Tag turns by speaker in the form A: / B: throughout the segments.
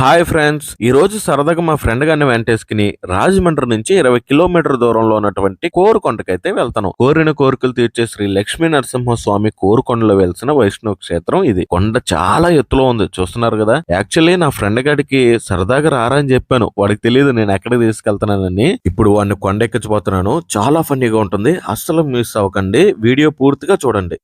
A: Hi friends. ఈ రోజు సరదాగా మా ఫ్రెండ్ గారిని వెంటేసుకుని రాజమండ్రి నుంచి ఇరవై కిలోమీటర్ దూరంలో ఉన్నటువంటి కోరుకొండకైతే వెళ్తాను. కోరిన కోరికలు తీర్చే శ్రీ లక్ష్మీ నరసింహ స్వామి కోరుకొండలో వెలిసిన వైష్ణవ క్షేత్రం ఇది. కొండ చాలా ఎత్తులో ఉంది. చూస్తున్నారు కదా? యాక్చువల్లీ నా ఫ్రెండ్ గారికి సరదాగా రారా అని చెప్పాను. వాడికి తెలియదు నేను ఎక్కడికి తీసుకెళ్తున్నానని. ఇప్పుడు వాడిని కొండ ఎక్కించబోతున్నాను. చాలా ఫన్నీగా ఉంటుంది. అస్సలు మిస్ అవ్వకండి. వీడియో పూర్తిగా చూడండి.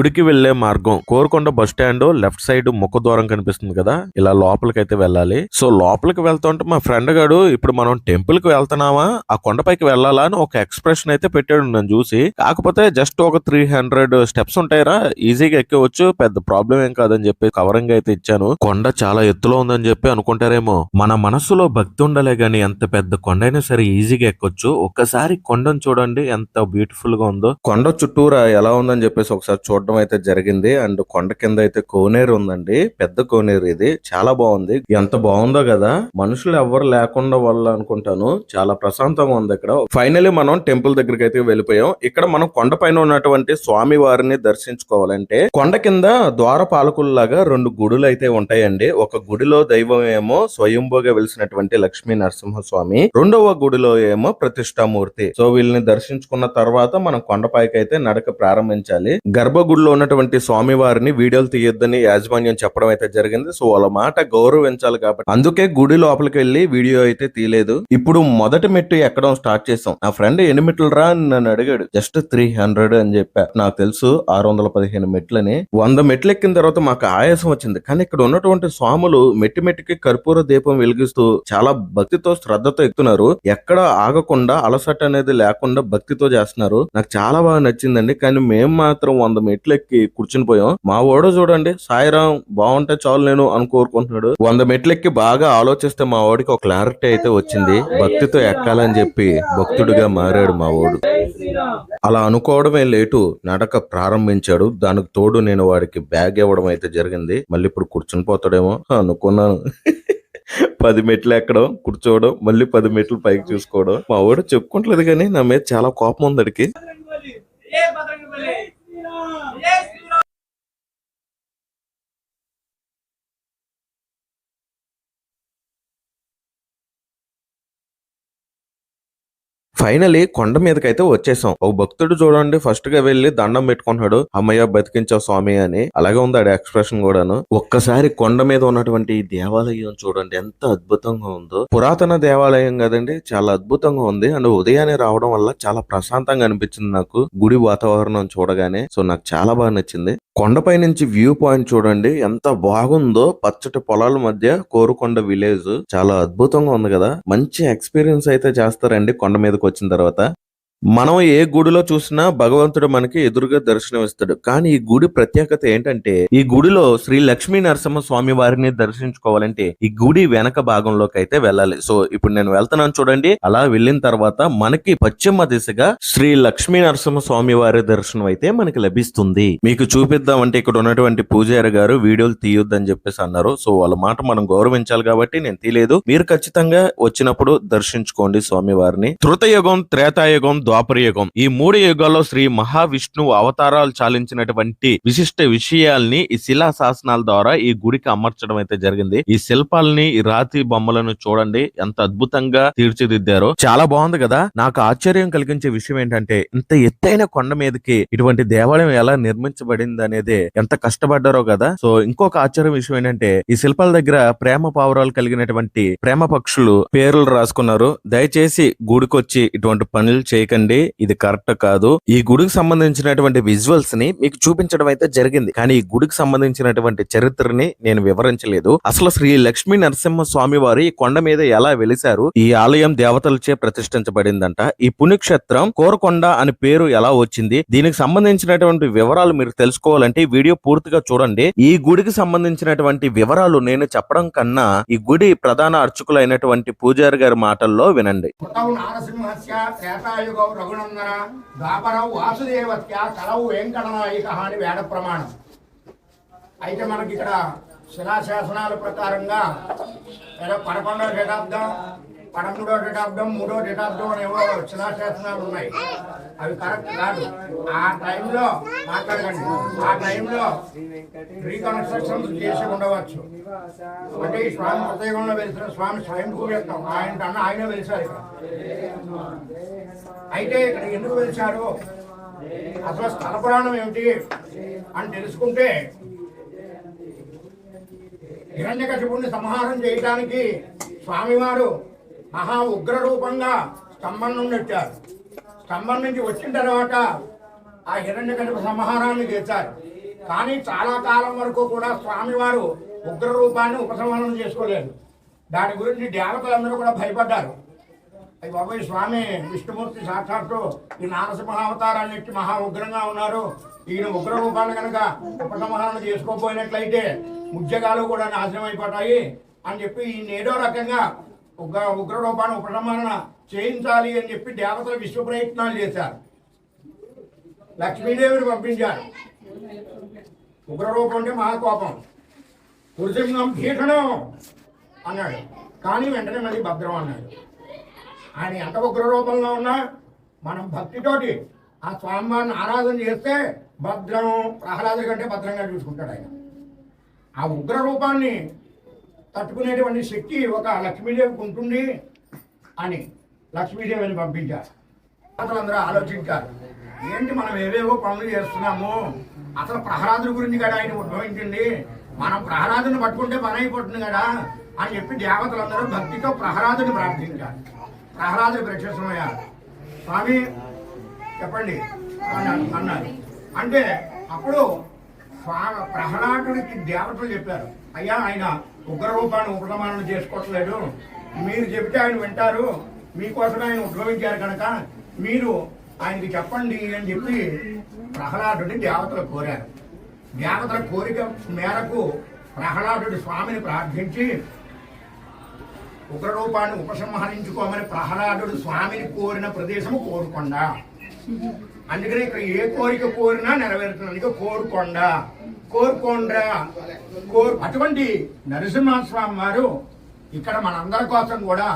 A: గుడికి వెళ్ళే మార్గం Korukonda bus stand left side ముఖ దూరం కనిపిస్తుంది కదా ఇలా లోపలికి అయితే వెళ్ళాలి. సో లోపలికి వెళ్తుంటే మా ఫ్రెండ్ గాడు ఇప్పుడు మనం టెంపుల్కి వెళ్తున్నామా? ఆ కొండపైకి వెళ్ళాలా? అని ఒక ఎక్స్ప్రెషన్ అయితే పెట్టాడు నన్ను చూసి. కాకపోతే జస్ట్ ఒక త్రీ హండ్రెడ్ స్టెప్స్ ఉంటాయిరా ఈజీగా ఎక్కవచ్చు పెద్ద ప్రాబ్లం ఏం కాదని చెప్పి కవరింగ్ అయితే ఇచ్చాను. కొండ చాలా ఎత్తులో ఉందని చెప్పి అనుకుంటారేమో. మన మనసులో భక్తి ఉండాలే గాని ఎంత పెద్ద కొండ అయినా సరే ఈజీగా ఎక్కొచ్చు. ఒక్కసారి కొండను చూడండి ఎంత బ్యూటిఫుల్గా ఉందో. కొండ చుట్టూరా ఎలా ఉందని చెప్పేసి ఒకసారి చూడడం అయితే జరిగింది. అండ్ కొండ కింద అయితే కోనేరు ఉందండి. పెద్ద కోనేరు ఇది. చాలా బాగుంది. ఎంత బాగుందో కదా. మనుషులు ఎవరు లేకుండా వల్ల అనుకుంటాను చాలా ప్రశాంతంగా ఉంది ఇక్కడ. ఫైనలీ మనం టెంపుల్ దగ్గరికి అయితే వెళ్ళిపోయాం. ఇక్కడ మనం కొండ పైన ఉన్నటువంటి స్వామి వారిని దర్శించుకోవాలంటే కొండ కింద ద్వార పాలకుల్లాగా రెండు గుడులు అయితే ఉంటాయండి. ఒక గుడిలో దైవం ఏమో స్వయంభూగా వెలిసినటువంటి లక్ష్మీ నరసింహస్వామి. రెండవ గుడిలో ఏమో ప్రతిష్టామూర్తి. సో వీళ్ళని దర్శించుకున్న తర్వాత మనం కొండపైకి అయితే నడక ప్రారంభించాలి. గర్భగుడిలో ఉన్నటువంటి స్వామి వారిని వీడియోలు తీయొద్దని యాజమాన్యం చెప్పడం అయితే జరిగింది. సో వాళ్ళ మాట గౌరవించాలి కాబట్టి అందుకే గుడి లోపలికి వెళ్ళి వీడియో అయితే తీయలేదు. ఇప్పుడు మొదటి మెట్టు ఎక్కడం స్టార్ట్ చేసాం నా ఫ్రెండ్ ఎన్ని మెట్లు రా అని నన్ను అడిగాడు. జస్ట్ త్రీ హండ్రెడ్ అని చెప్పా. నాకు తెలుసు ఆరు వందల పదిహేను మెట్లని. వంద మెట్లు ఎక్కిన తర్వాత మాకు ఆయాసం వచ్చింది. కానీ ఇక్కడ ఉన్నటువంటి స్వాములు మెట్టి మెట్టికి కర్పూర దీపం వెలిగిస్తూ చాలా భక్తితో శ్రద్ధతో ఎక్కుతున్నారు. ఎక్కడ ఆగకుండా అలసట అనేది లేకుండా భక్తితో చేస్తున్నారు. నాకు చాలా బాగా నచ్చిందండి. కానీ మేము మాత్రం వంద మెట్లు ఎక్కి కూర్చుని పోయాం. మా ఓడో చూడండి సాయిరాం బాగుంటే చాలు నేను అని కోరుకుంటున్నాడు. వంద మెట్లు ఎక్కి బాగా ఆలోచిస్తే మా ఓడికి ఒక క్లారిటీ అయితే వచ్చింది. భక్తితో ఎక్కాలని చెప్పి భక్తుడిగా మారాడు మా ఓడు. అలా అనుకోవడమే లేటు నడక ప్రారంభించాడు. దానికి తోడు నేను వాడికి బ్యాగ్ ఇవ్వడం అయితే జరిగింది. మళ్ళీ ఇప్పుడు కూర్చుని పోతాడేమో. అనుకున్నాను. పది మెట్లు ఎక్కడం కూర్చోవడం మళ్ళీ పది మెట్లు పైకి చూసుకోవడం. మా వాడు చెప్పుకుంటలేదు కానీ నా మీద చాలా కోపం ఉంది అడికి
B: Yes.
A: ఫైనలీ కొండ మీదకైతే వచ్చేసాం. ఒక భక్తుడు చూడండి ఫస్ట్గా వెళ్ళి దండం పెట్టుకుంటున్నాడు. అమ్మయ్య బతికించావు స్వామి అని. అలాగే ఉంది ఆడ ఎక్స్ప్రెషన్ కూడాను. ఒక్కసారి కొండ మీద ఉన్నటువంటి ఈ దేవాలయం చూడండి ఎంత అద్భుతంగా ఉందో. పురాతన దేవాలయం కదండి చాలా అద్భుతంగా ఉంది. అండ్ ఉదయాన్నే రావడం వల్ల చాలా ప్రశాంతంగా అనిపించింది నాకు. గుడి వాతావరణం చూడగానే. సో నాకు చాలా బాగా నచ్చింది. కొండపై నుంచి వ్యూ పాయింట్ చూడండి ఎంత బాగుందో. పచ్చటి పొలాల మధ్య కోరుకొండ విలేజ్ చాలా అద్భుతంగా ఉంది కదా. మంచి ఎక్స్పీరియన్స్ అయితే చేస్తారండి కొండ మీదకి వచ్చిన తర్వాత మనం ఏ గుడిలో చూసినా భగవంతుడు మనకి ఎదురుగా దర్శనమిస్తాడు. కానీ ఈ గుడి ప్రత్యేకత ఏంటంటే ఈ గుడిలో శ్రీ లక్ష్మీ నరసింహ స్వామి వారిని దర్శించుకోవాలంటే ఈ గుడి వెనక భాగంలోకి అయితే వెళ్ళాలి. సో ఇప్పుడు నేను వెళ్తున్నాను చూడండి. అలా వెళ్ళిన తర్వాత మనకి పశ్చిమ దిశగా శ్రీ లక్ష్మీ నరసింహ స్వామి వారి దర్శనం అయితే మనకి లభిస్తుంది. మీకు చూపిద్దామంటే ఇక్కడ ఉన్నటువంటి పూజారి గారు వీడియోలు తీయొద్దని చెప్పేసి అన్నారు. సో వాళ్ళ మాట మనం గౌరవించాలి కాబట్టి నేను తీయలేదు. మీరు ఖచ్చితంగా వచ్చినప్పుడు దర్శించుకోండి స్వామి వారిని. ధృతయుగం త్రేతాయుగం ద్వాపరయుగం. ఈ మూడు యుగాల్లో శ్రీ మహావిష్ణువు అవతారాలు చాలించినటువంటి విశిష్ట విషయాల్ని ఈ శిలా శాసనాల ద్వారా ఈ గుడికి అమర్చడం అయితే జరిగింది. ఈ శిల్పాలని ఈ రాతి బొమ్మలను చూడండి. ఎంత అద్భుతంగా తీర్చిదిద్దారో. చాలా బాగుంది కదా. నాకు ఆశ్చర్యం కలిగించే విషయం ఏంటంటే ఇంత ఎత్తైన కొండ మీదకి ఇటువంటి దేవాలయం ఎలా నిర్మించబడింది అనేది ఎంత కష్టపడ్డారో కదా. సో ఇంకొక ఆశ్చర్యం విషయం ఏంటంటే ఈ శిల్పాల దగ్గర ప్రేమ పావురాలు కలిగినటువంటి ప్రేమ పక్షులు పేర్లు రాసుకున్నారు. దయచేసి గుడికొచ్చి ఇటువంటి పనులు చేయకండి. ఇది కరెక్ట్ కాదు. ఈ గుడికి సంబంధించినటువంటి విజువల్స్ని మీకు చూపించడం అయితే జరిగింది. కానీ ఈ గుడికి సంబంధించినటువంటి చరిత్రని నేను వివరించలేదు. అసలు శ్రీ లక్ష్మీ నరసింహ స్వామి వారు ఈ కొండ మీద ఎలా వెలిశారు? ఈ ఆలయం దేవతలచే ప్రతిష్ఠించబడిందంట. ఈ పుణ్యక్షేత్రం కోరకొండ అని పేరు ఎలా వచ్చింది? దీనికి సంబంధించినటువంటి వివరాలు మీరు తెలుసుకోవాలంటే వీడియో పూర్తిగా చూడండి. ఈ గుడికి సంబంధించినటువంటి వివరాలు నేను చెప్పడం కన్నా ఈ గుడి ప్రధాన అర్చకులైనటువంటి పూజారి గారి మాటల్లో వినండి.
C: కృతౌ రఘునందన ద్వాపరౌ వాసుదేవత్య కలవు వెంకటనాయక అని వేద ప్రమాణం. అయితే మనకి ఇక్కడ శిలాశాసనాల ప్రకారంగా పదకొండవ శతాబ్దం పదమూడో శతాబ్దం మూడో శతాబ్దం అనేవో శిలాశాసనాలు ఉన్నాయి. అవి కరెక్ట్ కాదు. ఆ టైంలో మాట్లాడకండి. ఆ టైంలో రీకన్స్ట్రక్షన్ చేసి ఉండవచ్చు. అంటే ఈ స్వామి హృదయంలో వెలిసిన స్వామి స్వయం వ్యక్తం ఆయన కన్నా ఆయన వెలిసారు ఇక్కడ. అయితే ఇక్కడ ఎందుకు వెలిసారు అసలు స్థల పురాణం ఏమిటి అని తెలుసుకుంటే హిరణ్యకశిపుణ్ణి సంహారం చేయడానికి స్వామివారు మహా ఉగ్ర రూపంగా స్తంభం నుండి వచ్చారు. స్తంభం నుంచి వచ్చిన తర్వాత ఆ హిరణ్యకశిపు సంహారాన్ని చేశారు. కానీ చాలా కాలం వరకు కూడా స్వామివారు ఉగ్ర రూపాన్ని ఉపసంహరణ చేసుకోలేదు. దాని గురించి దేవతలందరూ కూడా భయపడ్డారు. అయ్యి బాబాయ్ స్వామి విష్ణుమూర్తి సాక్షాత్తు ఈ నారసింహావతారాన్ని ఎట్టి మహా ఉగ్రంగా ఉన్నారు. ఈయన ఉగ్ర రూపాన్ని కనుక ఉపసంహరణ చేసుకోపోయినట్లయితే ఉద్యోగాలు కూడా నాశనం అయిపోతాయి అని చెప్పి ఈయన ఏదో రకంగా ఉగ్ర ఉగ్ర రూపాన్ని ఉపసంహరణ చేయించాలి అని చెప్పి దేవతలు విశ్వ ప్రయత్నాలు చేశారు. లక్ష్మీదేవిని పంపించారు. ఉగ్రరూపం అంటే మహాకోపం. కురుసింహం భీషణం అన్నాడు. కానీ వెంటనే మళ్ళీ భద్రం అన్నాడు. ఆయన ఎంత ఉగ్ర రూపంలో ఉన్నా మనం భక్తితోటి ఆ స్వామివారిని ఆరాధన చేస్తే భద్రం ప్రహ్లాదు కంటే భద్రంగా చూసుకుంటాడు ఆయన. ఆ ఉగ్ర రూపాన్ని తట్టుకునేటువంటి శక్తి ఒక లక్ష్మీదేవికి ఉంటుంది అని లక్ష్మీదేవిని పంపించారు. అందరూ ఆలోచించారు. ఏంటి మనం ఏవేవో పనులు చేస్తున్నాము? అసలు ప్రహ్లాదుడి గురించి కదా ఆయన ఉద్భవించింది. మనం ప్రహ్లాదుని పట్టుకుంటే పని అయిపోతుంది కదా అని చెప్పి దేవతలందరూ భక్తితో ప్రహ్లాదుని ప్రార్థించారు. ప్రహ్లాదుడు ప్రత్యక్షమయ్యారు. స్వామి చెప్పండి. అన్నారు. అంటే అప్పుడు స్వా- ప్రహ్లాదుడికి దేవతలు చెప్పారు. అయ్యా ఆయన ఉగ్రరూపాన్ని రూపాన్ని చేసుకోవట్లేదు. మీరు చెబితే ఆయన వింటారు. మీకోసం ఆయన ఉద్భవించారు కనుక మీరు ఆయనకి చెప్పండి అని చెప్పి ప్రహ్లాదుడిని దేవతలు కోరారు. దేవతల కోరిక మేరకు ప్రహ్లాదుడి స్వామిని ప్రార్థించి ఉగ్రరూపాన్ని ఉపసంహరించుకోమని ప్రహ్లాదుడు స్వామిని కోరిన ప్రదేశము కోరుకొండ. అందుకని ఇక్కడ ఏ కోరిక కోరినా నెరవేరుతున్నందుకు కోరుకొండ. కోరుకోండ్రా. కోరు అటువంటి నరసింహస్వామి వారు ఇక్కడ మనందరి కోసం కూడా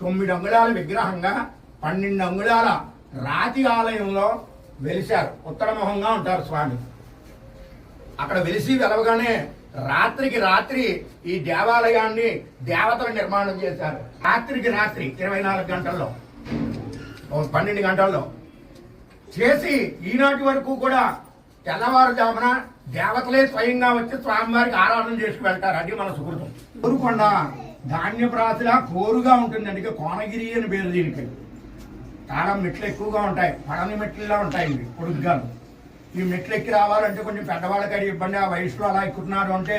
C: తొమ్మిది అంగుళాల విగ్రహంగా పన్నెండు అంగుళాల రాతి ఆలయంలో వెలిశారు. ఉత్తరముఖంగా ఉంటారు స్వామి. అక్కడ వెలిసి వెలవగానే రాత్రికి రాత్రి ఈ దేవాలయాన్ని దేవతలు నిర్మాణం చేశారు. రాత్రికి రాత్రి ఇరవై నాలుగు గంటల్లో పన్నెండు గంటల్లో చేసి ఈనాటి వరకు కూడా తెల్లవారుజామున దేవతలే స్వయంగా వచ్చి స్వామివారికి ఆరాధన చేసి వెళ్తారు. అది మన సుకృతం. కోరుకొండ ధాన్యప్రాతిలా కోరుగా ఉంటుంది. అందుకే కోనగిరి అని పేరు దీనికి. చాలా మెట్లు ఎక్కువగా ఉంటాయి. పడని మెట్లులా ఉంటాయి ఇవి పొడుగ్గాను. ఈ మెట్లు ఎక్కి రావాలంటే కొంచెం పెద్దవాళ్ళకి అది ఇబ్బంది ఆ వయసులో అలా ఎక్కుతున్నారు అంటే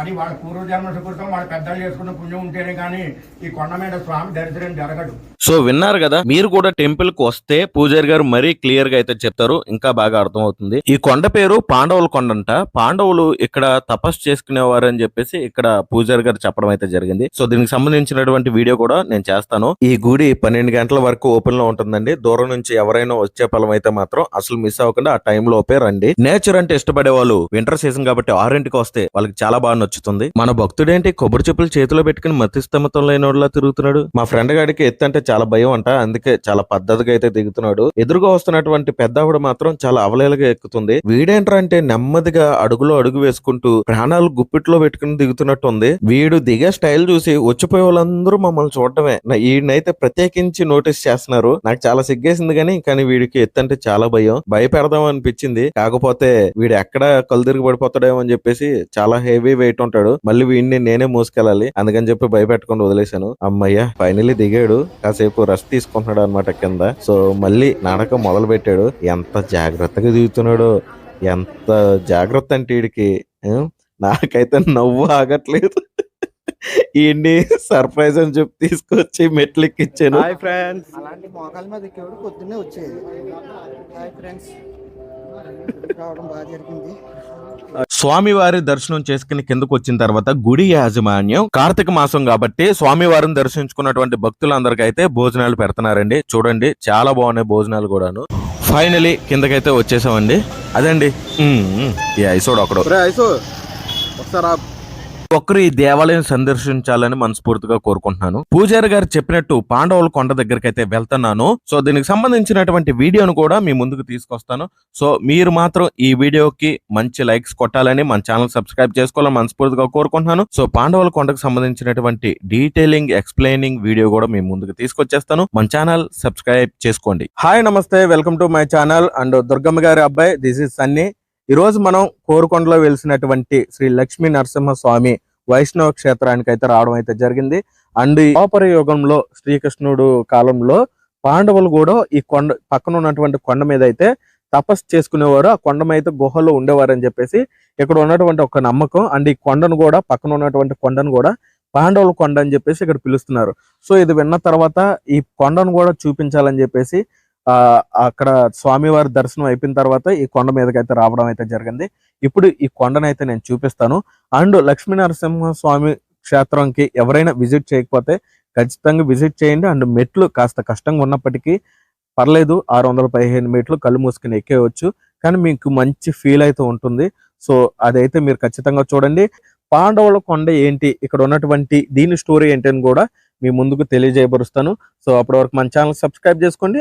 C: అది వాళ్ళ పూర్వజన్మ సుకృతం వాళ్ళ పెద్దలు చేసుకున్న పుణ్యం ఉంటేనే కానీ ఈ కొండ మీద స్వామి దరిద్రం జరగదు.
A: సో విన్నారు కదా మీరు కూడా టెంపుల్కు వస్తే పూజారి గారు మరీ క్లియర్గా అయితే చెప్తారు ఇంకా బాగా అర్థమవుతుంది. ఈ కొండ పేరు పాండవుల కొండంట పాండవులు ఇక్కడ తపస్సు చేసుకునేవారు అని చెప్పేసి ఇక్కడ పూజారి గారు చెప్పడం అయితే జరిగింది. సో దీనికి సంబంధించినటువంటి వీడియో కూడా నేను చేస్తాను. ఈ గుడి పన్నెండు గంటల వరకు ఓపెన్లో ఉంటుందండి. దూరం నుంచి ఎవరైనా వచ్చే ఫలం అయితే మాత్రం అసలు మిస్ అవ్వకుండా ఆ టైం లోపే రండి. నేచర్ అంటే ఇష్టపడే వాళ్ళు వింటర్ సీజన్ కాబట్టి ఆరింటికి వస్తే వాళ్ళకి చాలా బాగా నచ్చుతుంది. మన భక్తుడేంటి కొబ్బరి చెప్పులు చేతిలో పెట్టుకుని మతిస్తమతం లేనోడ్లా తిరుగుతున్నాడు? మా ఫ్రెండ్ గాడికి ఎత్తు అంటే చాలా భయం అంట. అందుకే చాలా పద్ధతిగా అయితే దిగుతున్నాడు. ఎదురుగా వస్తున్నటువంటి పెద్ద ఆవిడ మాత్రం చాలా అవలేలుగా ఎక్కుతుంది. వీడేంట్రా అంటే నెమ్మదిగా అడుగులో అడుగు వేసుకుంటూ ప్రాణాలు గుప్పిట్లో పెట్టుకుని దిగుతున్నట్టు ఉంది వీడు దిగే స్టైల్ చూసి వచ్చిపోయే వాళ్ళందరూ మమ్మల్ని చూడటమే. ఈయనైతే వీడినైతే ప్రత్యేకించి నోటీస్ చేస్తున్నారు. నాకు చాలా సిగ్గేసింది కానీ కానీ వీడికి ఎత్తు అంటే చాలా భయం. భయపెడదాం అనిపించింది. కాకపోతే వీడు ఎక్కడ కళ్ళు తిరిగి పడిపోతాడేమో అని చెప్పేసి చాలా హెవీ వెయిట్ ఉంటాడు. మళ్ళీ వీడిని నేనే మోసుకెళ్ళాలి. అందుకని చెప్పి భయపెట్టుకొని వదిలేశాను. అమ్మయ్య ఫైనల్లీ దిగాడు. కాసేపు రెస్ట్ తీసుకుంటున్నాడు అనమాట కింద. సో మళ్ళీ నడక మొదలు పెట్టాడు ఎంత జాగ్రత్తగా దిగుతున్నాడు. ఎంత జాగ్రత్త అంటే వీడికి? నాకైతే నవ్వు ఆగట్లేదు. ఈయన్ని సర్ప్రైజ్ అని చెప్పి తీసుకొచ్చి మెట్లు ఎక్కిచ్చాను.
D: హాయ్ ఫ్రెండ్స్
E: అలాంటి మోకాల మీద ఎక్కేవాడు పొద్దున్నే వచ్చేది. హాయ్ ఫ్రెండ్స్ రావడం బాగా జరిగింది.
A: స్వామివారి దర్శనం చేసుకుని కిందకు వచ్చిన తర్వాత గుడి యాజమాన్యం కార్తీక మాసం కాబట్టి స్వామివారిని దర్శించుకున్నటువంటి భక్తులందరికీ అయితే భోజనాలు పెడుతున్నారండి. చూడండి చాలా బాగున్నాయి భోజనాలు కూడాను. ఫైనలీ కిందకైతే వచ్చేసామండి. అదండి. ఈ ఐసోడ్ ఒకడు.
D: ఒరే ఒకసారి
A: ఒక్కరు ఈ దేవాలయం సందర్శించాలని మనస్ఫూర్తిగా కోరుకుంటున్నాను. పూజారి గారు చెప్పినట్టు పాండవుల కొండ దగ్గరికి అయితే వెళ్తున్నాను. సో దీనికి సంబంధించినటువంటి వీడియోను కూడా మీ ముందుకు తీసుకొస్తాను. సో మీరు మాత్రం ఈ వీడియోకి మంచి లైక్స్ కొట్టాలని మన ఛానల్ సబ్స్క్రైబ్ చేసుకోవాలని మనస్ఫూర్తిగా కోరుకుంటున్నాను. సో పాండవుల కొండకు సంబంధించినటువంటి డీటెయిలింగ్ ఎక్స్ప్లెయినింగ్ వీడియో కూడా మీ ముందుకు తీసుకొచ్చేస్తాను. మన ఛానల్ సబ్స్క్రైబ్ చేసుకోండి. హాయ్ నమస్తే. Welcome to my channel. And Durgamma గారి అబ్బాయి. This is Sunny. ఈ రోజు మనం కోరుకొండలో వెలిసినటువంటి శ్రీ లక్ష్మీ నరసింహ స్వామి వైష్ణవ క్షేత్రానికి అయితే రావడం అయితే జరిగింది. అండ్ ఈ ద్వాపర యుగంలో శ్రీకృష్ణుడు కాలంలో పాండవులు కూడా ఈ కొండ పక్కన ఉన్నటువంటి కొండ మీద అయితే తపస్సు చేసుకునేవారు. ఆ కొండ మీద గుహలో ఉండేవారు అని చెప్పేసి ఇక్కడ ఉన్నటువంటి ఒక నమ్మకం. అండ్ ఈ కొండను కూడా పక్కన ఉన్నటువంటి కొండను కూడా పాండవుల కొండ అని చెప్పేసి ఇక్కడ పిలుస్తున్నారు. సో ఇది విన్న తర్వాత ఈ కొండను కూడా చూపించాలని చెప్పేసి అక్కడ స్వామివారి దర్శనం అయిపోయిన తర్వాత ఈ కొండ మీదకి అయితే రావడం అయితే జరిగింది. ఇప్పుడు ఈ కొండను అయితే నేను చూపిస్తాను. అండ్ లక్ష్మీ నరసింహ స్వామి క్షేత్రంకి ఎవరైనా విజిట్ చేయకపోతే ఖచ్చితంగా విజిట్ చేయండి. అండ్ మెట్లు కాస్త కష్టంగా ఉన్నప్పటికీ పర్లేదు ఆరు వందల పదిహేను మెట్లు కళ్ళు మూసుకుని ఎక్కేయవచ్చు కానీ మీకు మంచి ఫీల్ అయితే ఉంటుంది. సో అదైతే మీరు ఖచ్చితంగా చూడండి. పాండవుల కొండ ఏంటి? ఇక్కడ ఉన్నటువంటి దీని స్టోరీ ఏంటి అని కూడా మీ ముందుకు తెలియజేయబరుస్తాను. సో అప్పటి వరకు మన ఛానల్ సబ్స్క్రైబ్ చేసుకోండి.